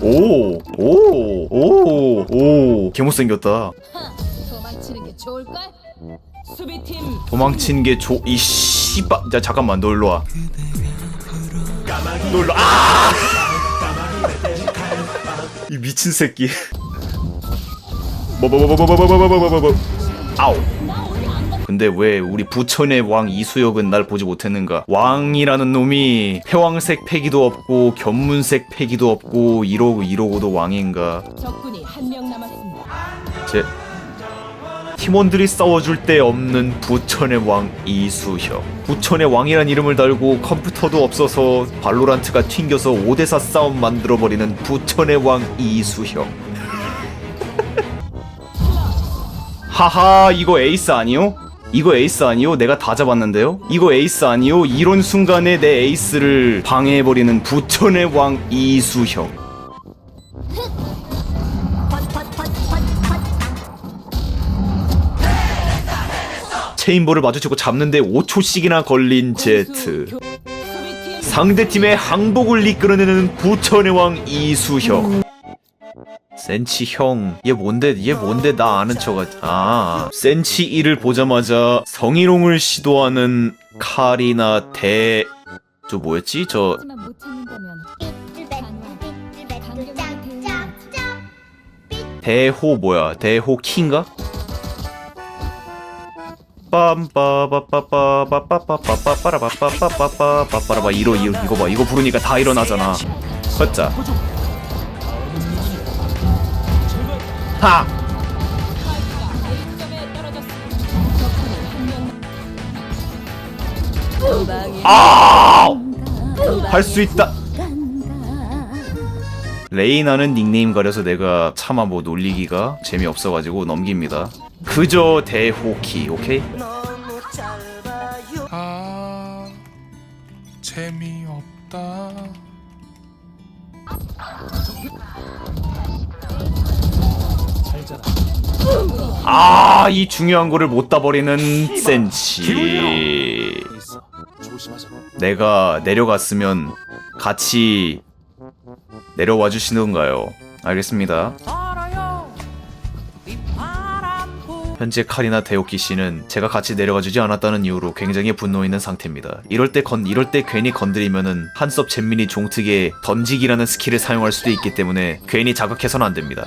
오, 오, 오, 오. 개못생겼다. 도망치는 게 좋을걸? 수비팀 도망친 게 조, 이 씨바. 야, 잠깐만, 너 일로 와. 너 일로, 아! 이 미친 새끼. 뭐뭐뭐뭐뭐뭐뭐뭐뭐뭐 아우. 근데 왜 우리 부천의 왕 이수혁은 날 보지 못했는가? 왕이라는 놈이 폐왕색 패기도 없고 견문색 패기도 없고 이러고 이러고도 왕인가? 적군이 한 명 남았습니다. 제 팀원들이 싸워줄 때 없는 부천의 왕 이수혁. 부천의 왕이란 이름을 달고 컴퓨터도 없어서 발로란트가 튕겨서 5대4 싸움 만들어버리는 부천의 왕 이수혁. 하하, 이거 에이스 아니요? 이거 에이스 아니오? 내가 다 잡았는데요? 이거 에이스 아니오? 이런 순간에 내 에이스를 방해해버리는 부천의 왕 이수혁. 체인볼을 마주치고 잡는데 5초씩이나 걸린 제트. 상대팀의 항복을 이끌어내는 부천의 왕 이수혁. 센치 형. 얘 뭔데? 얘 뭔데? 나 아는 척하. 아, 센치 1을 보자마자 성희롱을 시도하는 칼이나 대. 저 뭐였지? 저 대호 뭐야? 대호 킹가? 빰빠바빠빠빠빠빠빠빠빠빠빠빠빠빠빠빠 이러 이거 봐 이거 부르니까 다 일어나잖아. 헛자. 하하. 아! 할 수 있다. 레이나는 닉네임 가려서 내가 차마 뭐 놀리기가 재미없어가지고 넘깁니다. 그저 대호키, 오케이? 아 재미없다. 있잖아. 아, 이 중요한 거를 못 따버리는 센치. 내가 내려갔으면 같이 내려와 주시는가요? 알겠습니다. 현재 칼이나 대옥기 씨는 제가 같이 내려가 주지 않았다는 이유로 굉장히 분노 있는 상태입니다. 이럴 때 건 이럴 때 괜히 건드리면은 한섭 잼민이 종특의 던지기라는 스킬을 사용할 수도 있기 때문에 괜히 자극해서는 안 됩니다.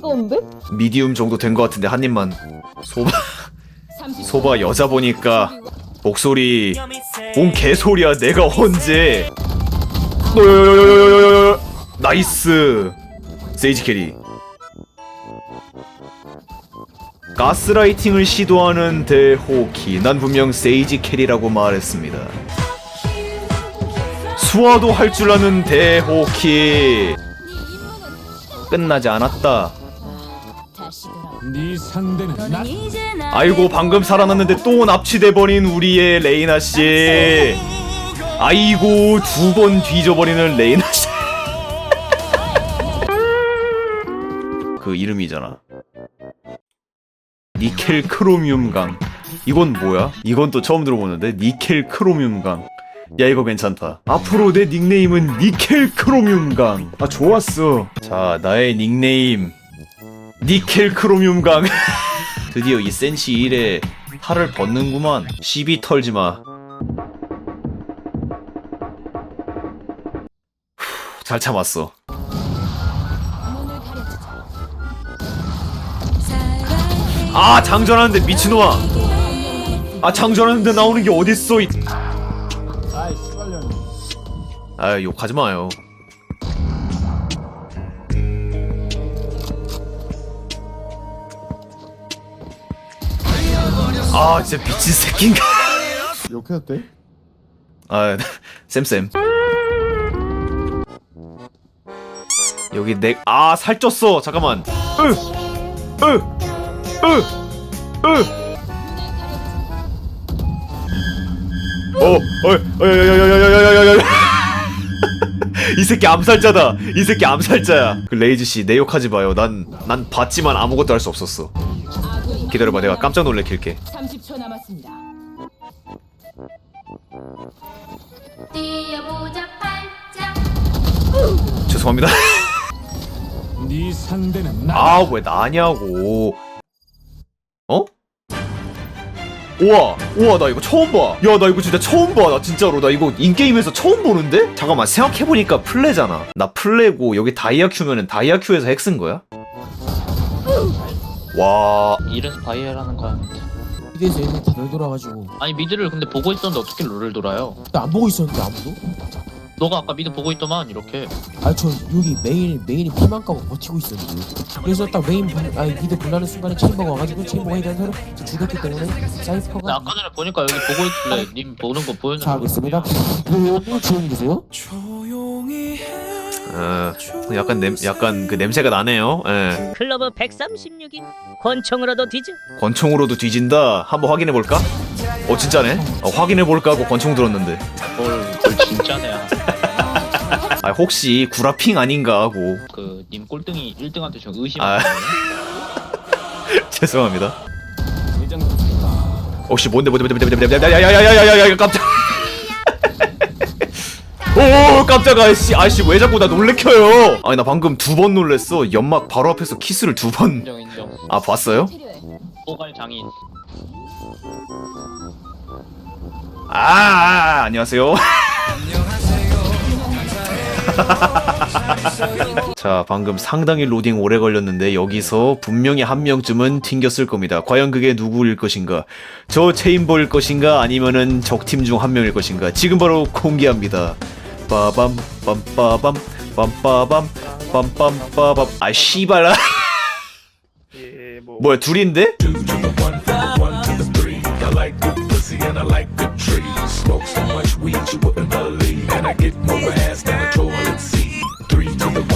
뜨거운데? 미디움 정도 된 것 같은데 한 입만. 소바 소바 여자 보니까 목소리 뭔 개소리야 내가 언제? 어, 나이스. 세이지 캐리. 가스라이팅을 시도하는 대호키. 난 분명 세이지 캐리라고 말했습니다. 수화도 할 줄 아는 대호키. 끝나지 않았다. 네 상대는 나. 아이고 방금 살아났는데 또 납치돼버린 우리의 레이나 씨. 아이고 두 번 뒤져버리는 레이나 씨. 그 이름이잖아. 니켈 크로미움 강. 이건 뭐야? 이건 또 처음 들어보는데 니켈 크로미움 강. 야 이거 괜찮다. 앞으로 내 닉네임은 니켈 크로미움 강. 아 좋았어. 자 나의 닉네임 니켈 크로미움 강. 드디어 이 센치 1에 팔을 벗는구만. 시비 털지 마. 후, 잘 참았어. 아 장전하는데 미친놈아. 아 장전하는데 나오는 게 어딨어? 이... 아 욕하지 마요. 아 진짜 미친 새끼인가? 욕해도 돼? 아 쌤쌤. 여기 넥아 살쪘어 잠깐만 으으으으 어, 어어여여여여여여여여 이 새끼 암살자다. 이 새끼 암살자야. 그 레이즈 씨, 내 욕하지 마요. 난 난 봤지만 아무것도 할 수 없었어. 기다려봐, 내가 깜짝 놀래킬게. 30초 남았습니다. 뛰어보자 팔자 죄송합니다. 네 상대는 나. 아, 왜 나냐고. 어? 우와, 우와, 나 이거 처음 봐. 야, 나 이거 진짜 처음 봐. 나 진짜로. 나 이거 인게임에서 처음 보는데? 잠깐만, 생각해보니까 플레잖아. 나 플레고, 여기 다이아 큐면은 다이아 큐에서 핵쓴 거야? 와, 이래서 바이에라는 거야. 미드에서 얘네 다들 돌아가지고 아니 미드를 근데 보고 있었는데 어떻게 롤을 돌아요? 근데 안 보고 있었는데 아무도? 너가 아까 미드 보고 있더만 이렇게. 아 저 여기 메인 메인이 피만 까고 버티고 있었는데 그래서 딱 메인 분, 아니 미드 분나는 순간에 체인버가 와가지고 체인버가 이런 서로 죽였기 때문에 근데 사이퍼가 아까 전에 보니까 여기 보고 있길래 님 보는 거자 보여주는 하겠습니다 왜요? 조용히 계세요? 어, 약간 냄, 약간 그 냄새가 나네요. 예. 클로버 136인 권총으로도 뒤져 권총으로도 뒤진다. 한번 확인해 볼까? 어 진짜네. 어, 확인해 볼까 하고 권총 들었는데. 뭘, 뭘 진짜네야. 아 혹시 구라핑 아닌가 하고. 그 님 꼴등이 1등한테 저 의심. 아. 아. 죄송합니다. 혹시 뭔데 뭔데 뭔데 뭔데 뭔데 야야야야야야야 깜짝. 오 깜짝아 씨 아씨 왜 자꾸 나 놀래켜요? 아니 나 방금 두 번 놀랬어. 연막 바로 앞에서 키스를 두 번. 인정 인정. 아 봤어요? 필요해. 뽀갈 장인. 아, 아 안녕하세요. 자, 방금 상당히 로딩 오래 걸렸는데 여기서 분명히 한 명쯤은 튕겼을 겁니다. 과연 그게 누구일 것인가? 저 체인버일 것인가? 아니면은 적팀 중 한 명일 것인가? 지금 바로 공개합니다. bum bum bum bum bum bum bum bum bum 아 씨발.아 뭐야 둘인데? I get more ass than I